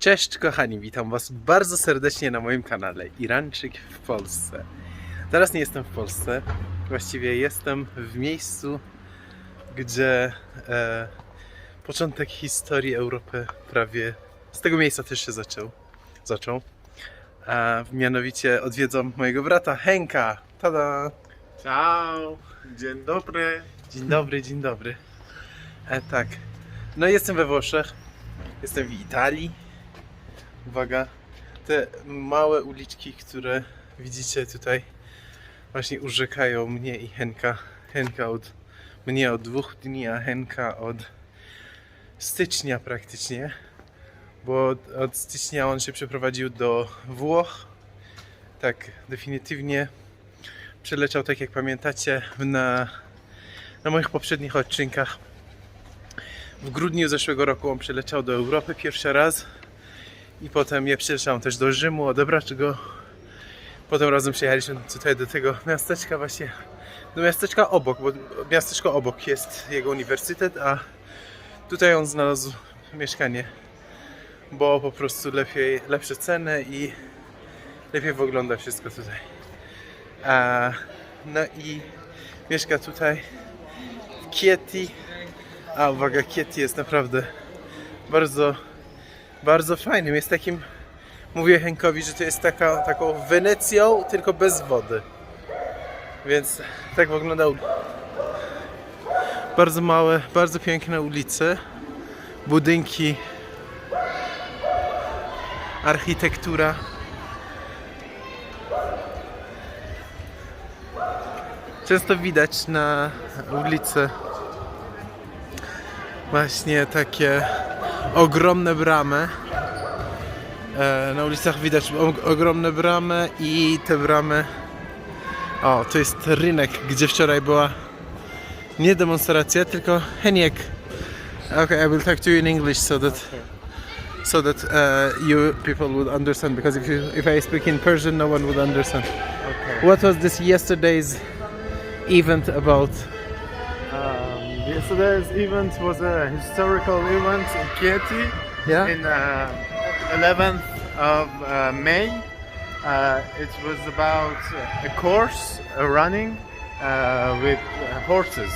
Cześć kochani, witam was bardzo serdecznie na moim kanale Iranczyk w Polsce. Teraz nie jestem w Polsce, właściwie jestem w miejscu, gdzie e, początek historii Europy prawie z tego miejsca też się zaczął. zaczął. A mianowicie odwiedzam mojego brata Henka. Tada! Ciao, dzień dobry. Dzień dobry, dzień dobry. E, tak. No jestem we Włoszech. Jestem w Italii. Uwaga. Te małe uliczki, które widzicie tutaj właśnie urzekają mnie i Henka. Henka od mnie od dwóch dni, a Henka od stycznia praktycznie. Bo od, od stycznia on się przeprowadził do Włoch. Tak, definitywnie przeleciał, tak jak pamiętacie, na na moich poprzednich odcinkach. W grudniu zeszłego roku on przyleciał do Europy pierwszy raz i potem ja przyleciałem też do Rzymu odebrać go. Potem razem przyjechaliśmy tutaj do tego miasteczka właśnie, do miasteczka obok, bo miasteczko obok jest jego uniwersytet, a tutaj on znalazł mieszkanie, bo po prostu lepiej, lepsze ceny i lepiej wygląda wszystko tutaj. A, no i mieszka tutaj Kieti. A uwaga, Kieti jest naprawdę bardzo, bardzo fajnym. Jest takim, mówię Henkowi, że to jest taka, taką Wenecją, tylko bez wody. Więc tak wygląda ul- bardzo małe, bardzo piękne ulice, budynki, architektura. Często widać na ulicy właśnie takie ogromne bramy. E, Na ulicach widać ogromne bramy i te bramy. O, to jest rynek, gdzie wczoraj była nie demonstracja, tylko Heniek. Okay, I will talk to you in English so that so that uh, you people would understand because if you, if I speak in Persian no one would understand. Okay. What was this yesterday's event about? Yesterday's event was a historical event in Chieti Yeah. in uh, 11th of uh, May. Uh, it was about a course, a running uh, with uh, horses.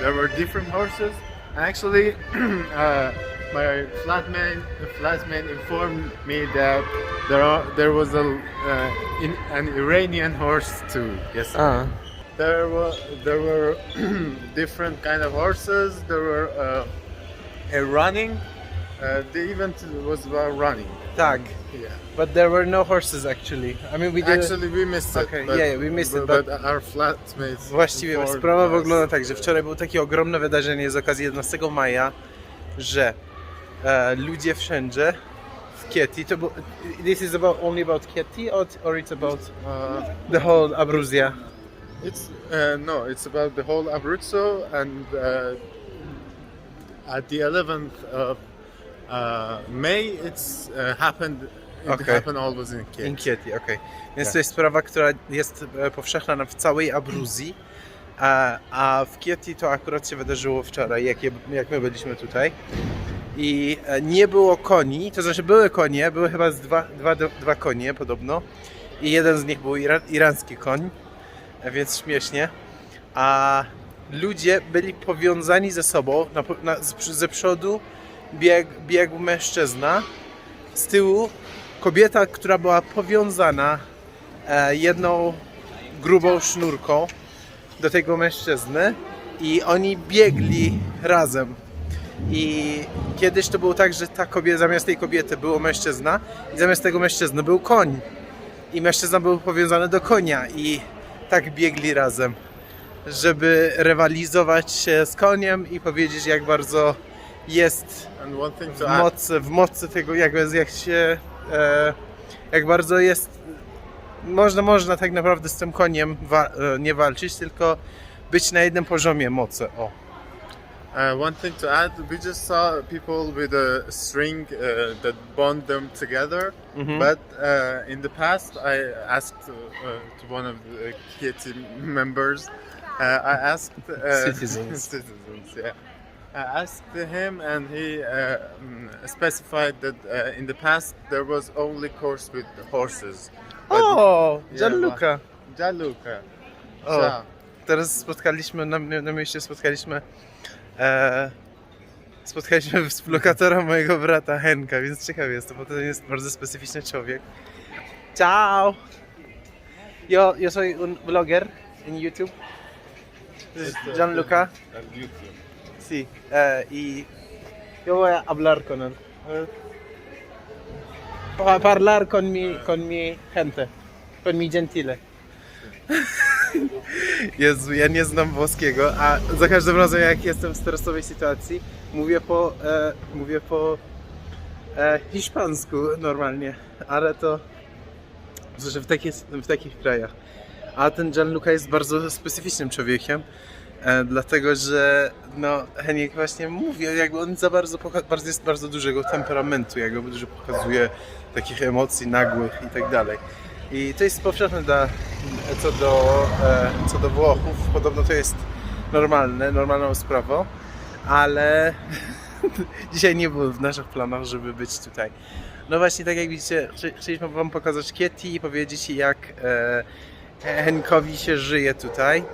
There were different horses. Actually, uh, my flatmate, flatmate informed me that there are, there was a uh, in, an Iranian horse too. Yes. Ah. There were there were different kind of horses. There were uh, a running. Uh, the event was about running. Tak. Yeah. But there were no horses actually. I mean we did Actually, we missed it. Okay, but, yeah, we missed it, But, but- our flatmates. Właściwie sprawa us. wygląda tak, że wczoraj było takie ogromne wydarzenie z okazji 11 maja, że e, ludzie wszędzie w Kieti, to było, this is about only about Kieti or, or it's about Uh, the whole Abruzja? It's uh, no, it's about the whole Abruzzo, and uh, at the 11th of uh, May, it's uh, happened. It Okay. happened always in Kiev. In Kieti, okej. Więc Tak. to jest sprawa, która jest e, powszechna na- w całej Abruzji, a, a w Kieti to akurat się wydarzyło wczoraj, jak, je, jak my byliśmy tutaj. I e, nie było koni, to znaczy były konie, były chyba dwa, dwa, dwa konie podobno. I jeden z nich był ira, irański koń, więc śmiesznie. A ludzie byli powiązani ze sobą, na, na, ze przodu bieg, biegł mężczyzna, z tyłu kobieta, która była powiązana e, jedną grubą sznurką do tego mężczyzny i oni biegli razem. I kiedyś to było tak, że ta kobieta, zamiast tej kobiety było mężczyzna i zamiast tego mężczyzny był koń. I mężczyzna był powiązany do konia i tak biegli razem, żeby rywalizować się z koniem i powiedzieć jak bardzo jest w mocy, w mocy tego, jak, jak się, e, jak bardzo jest, można, można tak naprawdę z tym koniem wa, e, nie walczyć, tylko być na jednym poziomie mocy, o. Uh, one thing to add, we just saw people with a string uh, that bond them together. Mhm. But uh, in the past, I asked uh, to one of the Kieti members, uh, I asked uh, Citizens. citizens, yeah, uh, asked him, and he uh, mm, specified that uh, in the past there was only course with horses. But O, Yeah, Gianluca. Gianluca. O, So, teraz spotkaliśmy, na, na mieście spotkaliśmy e, spotkaliśmy współlokatora mojego brata Henka, więc ciekawy jestem, bo to jest bardzo specyficzny człowiek. Ciao! Yo, yo soy un vlogger en YouTube. This is Gianluca. YouTube. Sí, eh, y yo voy a hablar con él. Eh, Pa parlar con mi, con mi gente, con mi gentile. Jezu, ja nie znam włoskiego, a za każdym razem jak jestem w stresowej sytuacji, mówię po, e, mówię po e, hiszpańsku normalnie, ale to że w, takich, w takich krajach. A ten Gianluca jest bardzo specyficznym człowiekiem, e, dlatego że no, Heniek właśnie mówi, jakby on za bardzo, bardzo jest bardzo dużego temperamentu, jakby dużo pokazuje takich emocji nagłych i tak dalej. I to jest powszechne dla, co, do, e, co do Włochów, podobno to jest normalne, normalną sprawą, ale dzisiaj nie było w naszych planach, żeby być tutaj. No właśnie, tak jak widzicie, chci- chcieliśmy Wam pokazać Kieti i powiedzieć jak e, Henkowi się żyje tutaj.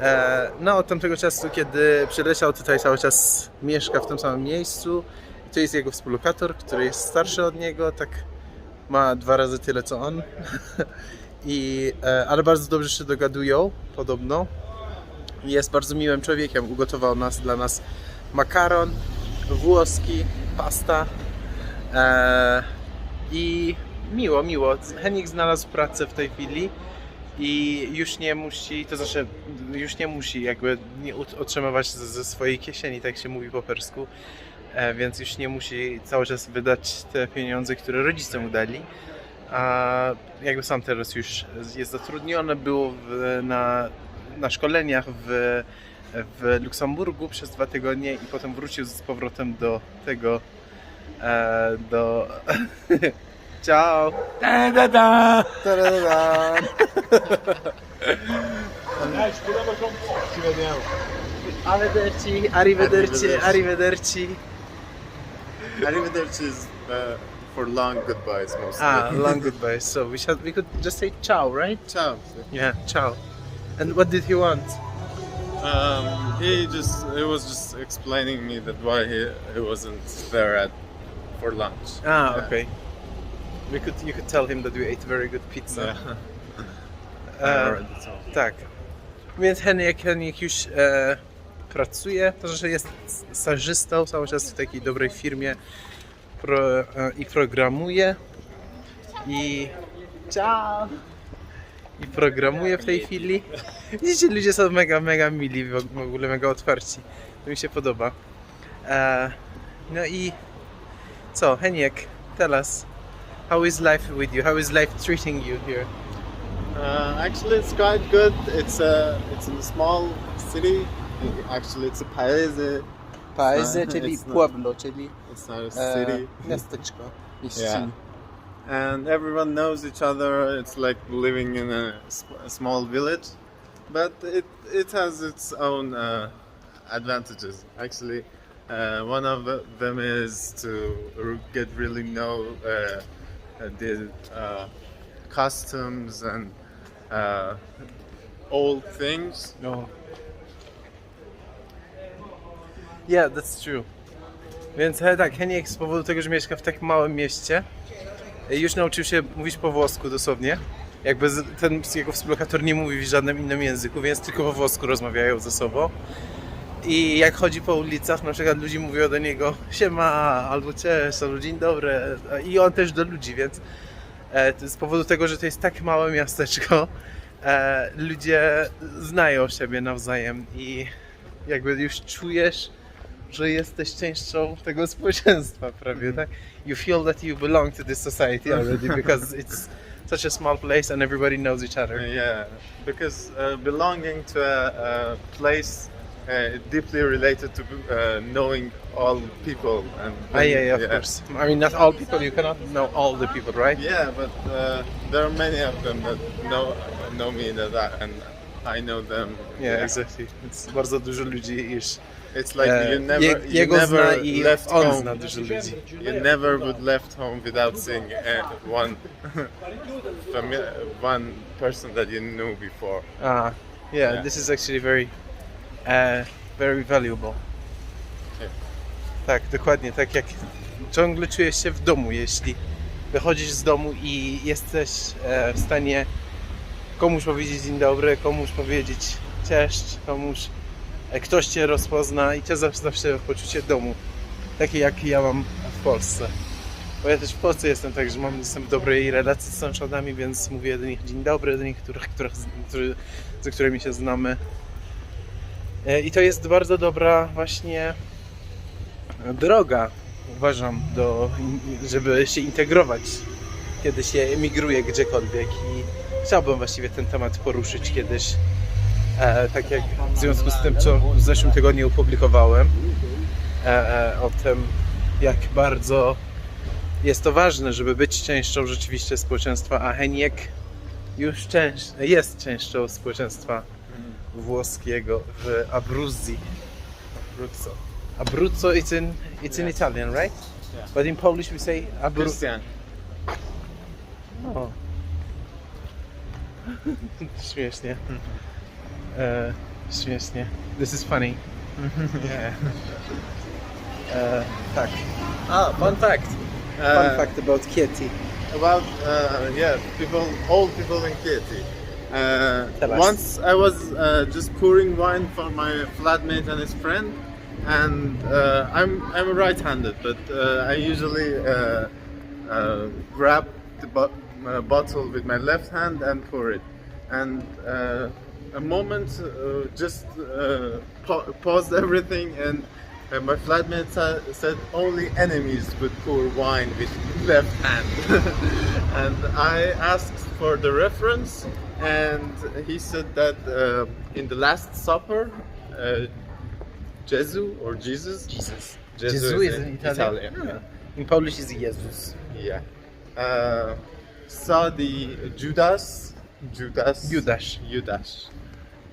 E, no od tamtego czasu, kiedy przyleciał tutaj cały czas mieszka w tym samym miejscu. To jest jego współlokator, który jest starszy od niego, tak ma dwa razy tyle co on. I, e, ale bardzo dobrze się dogadują, podobno. Jest bardzo miłym człowiekiem. Ugotował nas dla nas makaron włoski, pasta. E, I miło, miło. Henik znalazł pracę w tej chwili i już nie musi, to znaczy już nie musi jakby nie otrzymywać ze, ze swojej kieszeni, tak się mówi po persku, e, więc już nie musi cały czas wydać te pieniądze, które rodzice mu dali. A jakby sam teraz już jest zatrudniony, był w, na, na szkoleniach w, w Luksemburgu przez dwa tygodnie i potem wrócił z powrotem do tego, e, do... Ciao! Da, da, da. Ta-da-da. Arrivederci, arrivederci, arrivederci. Arrivederci uh, for long goodbyes mostly. Ah, long goodbye. So we should we could just say ciao, right? Ciao. Yeah, ciao. And what did he want? Um, he just he was just explaining me that why he, he wasn't there at for lunch. Ah, Yeah. okay. We could you could tell him that we ate very good pizza. Yeah. Told. tak. Więc Henryk, Henryk już e, pracuje, to znaczy jest stażystą cały czas w takiej dobrej firmie pro, e, i programuje i ciao i programuje w tej chwili. Widzicie, ludzie są mega, mega mili, w ogóle mega otwarci. To mi się podoba. E, no i co, Heniek, tell us, how is life with you? How is life treating you here? Uh, actually, it's quite good. It's a it's in a small city. Actually, it's a paese. Paese, czyli pueblo, czyli It's not a e, city. miasteczko. Yeah. and everyone knows each other. It's like living in a, a small village, but it it has its own uh, advantages. Actually, uh, one of them is to get really know uh, uh, the uh, customs and uh, old things. No. Yeah, that's true. Więc he, tak, Heniek z powodu tego, że mieszka w tak małym mieście, e, już nauczył się mówić po włosku dosłownie. Jakby ten jego współlokator nie mówi w żadnym innym języku, więc tylko po włosku rozmawiają ze sobą. I jak chodzi po ulicach, na przykład ludzie mówią do niego siema, albo cześć, albo dzień dobry. I on też do ludzi, więc e, z powodu tego, że to jest tak małe miasteczko, e, ludzie znają siebie nawzajem i jakby już czujesz, że jesteś częścią tego społeczeństwa prawie, tak? You feel that you belong to this society already because it's such a small place and everybody knows each other. yeah, because uh, belonging to a, a place uh, deeply related to uh, knowing all people and Ah, yeah, yeah, of course. I mean, not all people, you cannot know all the people, right? Yeah, but uh, there are many of them that know know me that I, and I know them. Yeah, exactly. It's bardzo dużo ludzi, iż It's like E, you never, je, you jego zna never i left on home. zna dużo ludzi. You never would left home without seeing uh, one fami- one person that you knew before. Ah, yeah, Yeah. this is actually very, uh, very valuable. Yeah. Tak, dokładnie, tak jak ciągle czujesz się w domu, jeśli wychodzisz z domu i jesteś e, w stanie komuś powiedzieć dzień dobry, komuś powiedzieć cześć, komuś, e, ktoś cię rozpozna i cię zawsze, zawsze poczucie domu. Takie jak ja mam w Polsce. Bo ja też w Polsce jestem tak, że mam jestem w dobrej relacji z sąsiadami, więc mówię do nich dzień dobry, do nich, których, których, którzy, z którymi się znamy. E, I to jest bardzo dobra właśnie droga, uważam, do, żeby się integrować, kiedy się emigruje gdziekolwiek. I chciałbym właściwie ten temat poruszyć kiedyś, e, tak jak w związku z tym, co w zeszłym tygodniu opublikowałem, e, e, o tym, jak bardzo jest to ważne, żeby być częścią rzeczywiście społeczeństwa, a Heniek już część, jest częścią społeczeństwa włoskiego w Abruzzi. Abruzzo. Abruzzo it's in it's in Yes. Italian, right? Yeah. But in Polish we say Abruzzo. Christian, O. Śmiesznie. Śmiesznie. This is funny. yeah. E, tak. A, fun fact. Fun Uh, fact about Kieti. about uh, yeah, people, old people in Kieti. Uh, Tell us. once I was uh, just pouring wine for my flatmate and his friend, and uh, I'm I'm right-handed, but uh, I usually uh, uh, grab the bo- uh, bottle with my left hand and pour it. And uh, a moment uh, just uh, pa- paused everything, and uh, my flatmate sa- said only enemies would pour wine with left hand. and I asked for the reference, and he said that uh, in the Last Supper, uh, Jesu or Jesus, Jesus. Jesus Jesu is in Italian. Italian, In Polish is Jesus. yeah, uh, saw the Judas, Judas, Judasz. Judas.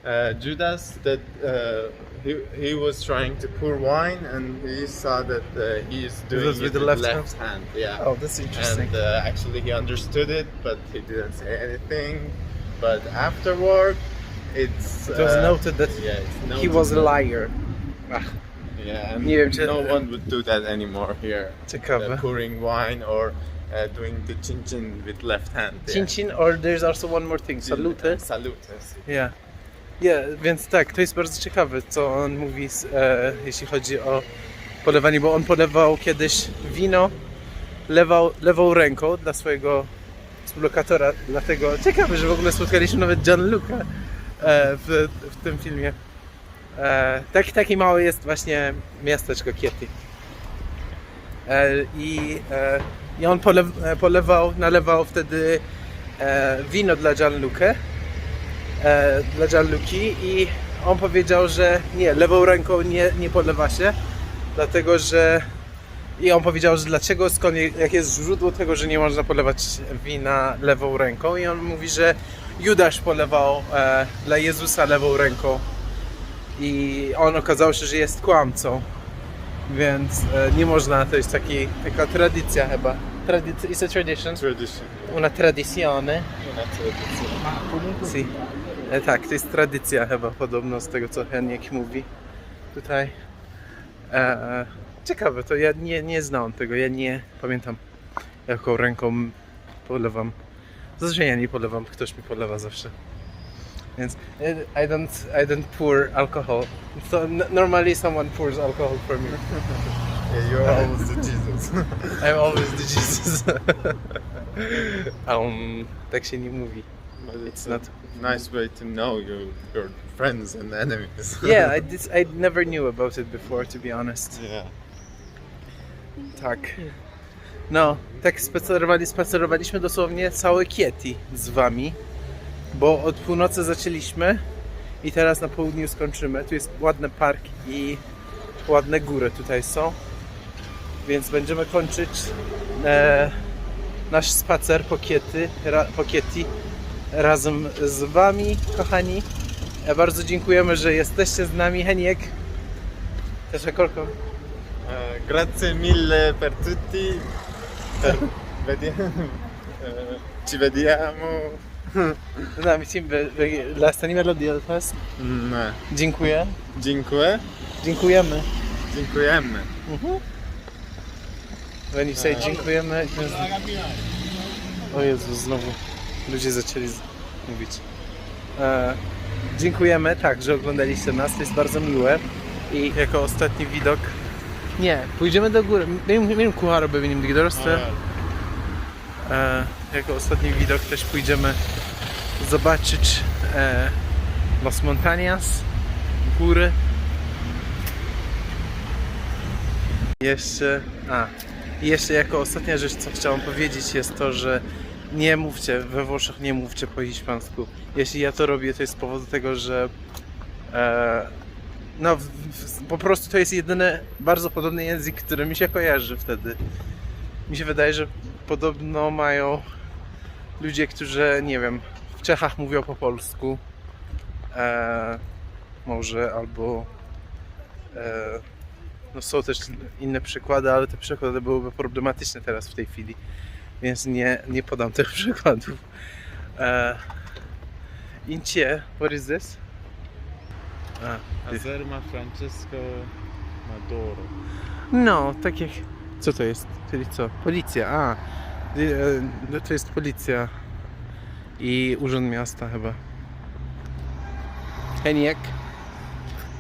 Uh, Judas that uh, he, he was trying to pour wine and he saw that uh, he is doing it with the with left hand. Yeah. Oh, that's interesting. And uh, actually he understood it, but he didn't say anything. But afterward, it's It was uh, noted that yeah, it's he noted was a liar. Yeah, and Nie no one would do that anymore here. ciekawe. Uh, pouring wine or uh, doing the chin chin with left hand. yeah. Chin chin, or there's also one more thing, salute. Salute. Yeah. Yeah, więc tak, to jest bardzo ciekawe, co on mówi, e, jeśli chodzi o polewanie, bo on polewał kiedyś wino lewał, lewą ręką dla swojego współlokatora, dlatego ciekawe, że w ogóle spotkaliśmy nawet Gianluca e, w, w tym filmie. E, tak, taki mały jest właśnie miasteczko Chieti. E, i, e, I on polew, e, polewał, nalewał wtedy e, wino dla Gianluca e, dla Gianluki i on powiedział, że nie, lewą ręką nie, nie polewa się, dlatego że i on powiedział, że dlaczego, skąd, jak jest źródło tego, że nie można polewać wina lewą ręką i on mówi, że Judasz polewał e, dla Jezusa lewą ręką i on okazał się, że jest kłamcą, więc e, nie można, to jest taki, taka tradycja chyba. Tradic- it's a tradition, Tradition. una tradizione. Una tradition. Si. E, tak, to jest tradycja chyba podobno z tego co Heniek mówi tutaj. E, e, ciekawe, to ja nie, nie znałem tego, ja nie pamiętam jaką ręką polewam. Zazwyczaj ja nie polewam, ktoś mi polewa zawsze. Więc e, I don't, I don't pour alcohol. So normally someone pours alcohol for me. Yeah, you're almost a Jesus. I'm always the Jesus. um, tak się nie mówi. But It's it's not. nice way to know your your friends and enemies. Yeah, I, dis- I never knew about it before, to be honest. yeah. Tak. No, tak spacerowali, spacerowaliśmy dosłownie całe Kieti z wami, bo od północy zaczęliśmy i teraz na południu skończymy. Tu jest ładny park i ładne góry tutaj są, więc będziemy kończyć e, nasz spacer po Kiety, ra, po Kieti razem z wami, kochani. E, bardzo dziękujemy, że jesteście z nami. Heniek, Też korką. Eh, grazie mille per tutti. Per... Eh, ci vediamo. No, mi sim, la stanima lo dios. Mm, eh, Dziękuję. Dziękuję. Dziękujemy. Dziękujemy. When you say dziękujemy. O Jezu, znowu ludzie zaczęli mówić. E, dziękujemy, tak, że oglądaliście nas, to jest bardzo miłe. I jako ostatni widok... Nie, pójdziemy do góry. Benim, benim kuhara benim dik dorosty. E, jako ostatni widok też pójdziemy zobaczyć e, Los Montañas, góry. Jeszcze, a, i jeszcze jako ostatnia rzecz, co chciałam powiedzieć, jest to, że nie mówcie, we Włoszech nie mówcie po hiszpańsku. Jeśli ja to robię, to jest z powodu tego, że e, no, w, w, po prostu to jest jedyny bardzo podobny język, który mi się kojarzy wtedy. Mi się wydaje, że podobno mają ludzie, którzy, nie wiem, w Czechach mówią po polsku. E, może albo e, no są też inne przykłady, ale te przykłady byłyby problematyczne teraz w tej chwili, więc nie, nie podam tych przykładów. E, Incie, what is this? A, Azerma Francesco Maduro. no, tak jak... Co to jest? Czyli co? Policja, a. E, no To jest policja i urząd miasta chyba. Heniek,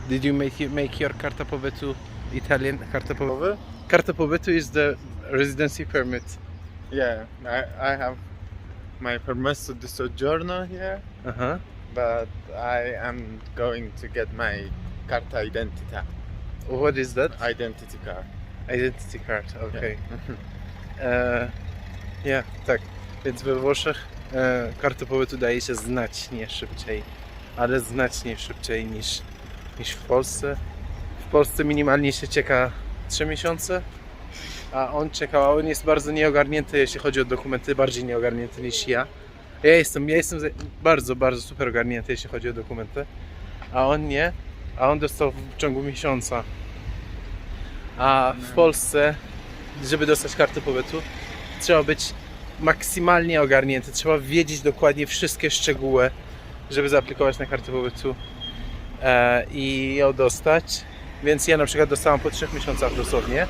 did you make, make your karta pobytu Italian? Karta, po, Nowy? karta pobytu is the residency permit. Yeah, I, I have my permesso di soggiorno here, Aha. but I am going to get my carta identità, What is that? identity card. Identity card, okej. E, Ja, tak. Więc we Włoszech e, karta pobytu daje się znacznie szybciej, ale znacznie szybciej niż, niż w Polsce. W Polsce minimalnie się czeka 3 miesiące, a on czekał, a on jest bardzo nieogarnięty, jeśli chodzi o dokumenty, bardziej nieogarnięty niż ja. Ja jestem, ja jestem bardzo, bardzo super ogarnięty, jeśli chodzi o dokumenty, a on nie, a on dostał w ciągu miesiąca. A w Polsce, żeby dostać kartę pobytu, trzeba być maksymalnie ogarnięty. Trzeba wiedzieć dokładnie wszystkie szczegóły, żeby zaaplikować na kartę pobytu e, i ją dostać. Więc ja na przykład dostałam po trzech miesiącach dosłownie.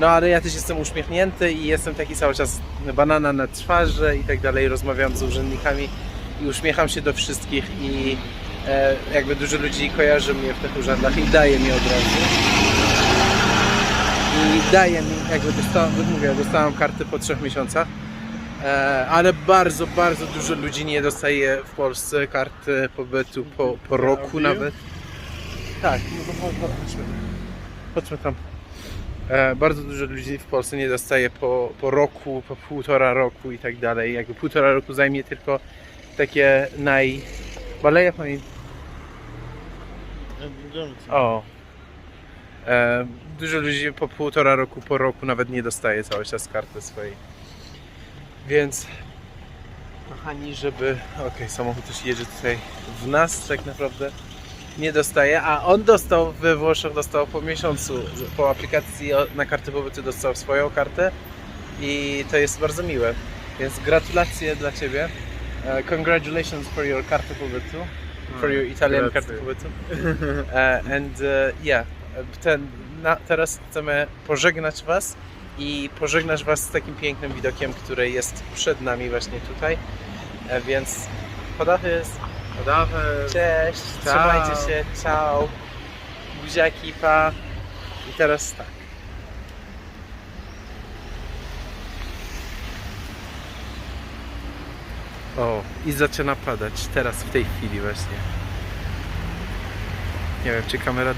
No ale ja też jestem uśmiechnięty i jestem taki cały czas banana na twarzy i tak dalej. Rozmawiam z urzędnikami i uśmiecham się do wszystkich i e, jakby dużo ludzi kojarzy mnie w tych urzędach i daje mi od razu i daje mi, jakby dostałam, mówię, dostałam kartę po trzech miesiącach, e, ale bardzo, bardzo dużo ludzi nie dostaje w Polsce karty pobytu po, po roku nawet. Tak, no to chodź- chodźmy. Chodźmy tam. E, bardzo dużo ludzi w Polsce nie dostaje po, po roku, po półtora roku i tak dalej. Jakby półtora roku zajmie tylko takie naj... Baleja pani o. E, dużo ludzi po półtora roku, po roku nawet nie dostaje cały czas karty swojej. Więc kochani, żeby... Okej, samochód już jedzie tutaj w nas tak naprawdę. Nie dostaje, a on dostał we Włoszech, dostał po miesiącu po aplikacji na kartę pobytu dostał swoją kartę i to jest bardzo miłe. Więc gratulacje dla Ciebie. E, congratulations for your kartę pobytu. For your Italian kartę pobytu. E, and e, yeah, ten, na, teraz chcemy pożegnać Was i pożegnać Was z takim pięknym widokiem, który jest przed nami właśnie tutaj. Więc podachys, Dawaj. cześć, Ciao. trzymajcie się, ciao, buziaki, pa. I teraz tak. O, i zaczyna padać teraz w tej chwili właśnie. Nie wiem, czy kamera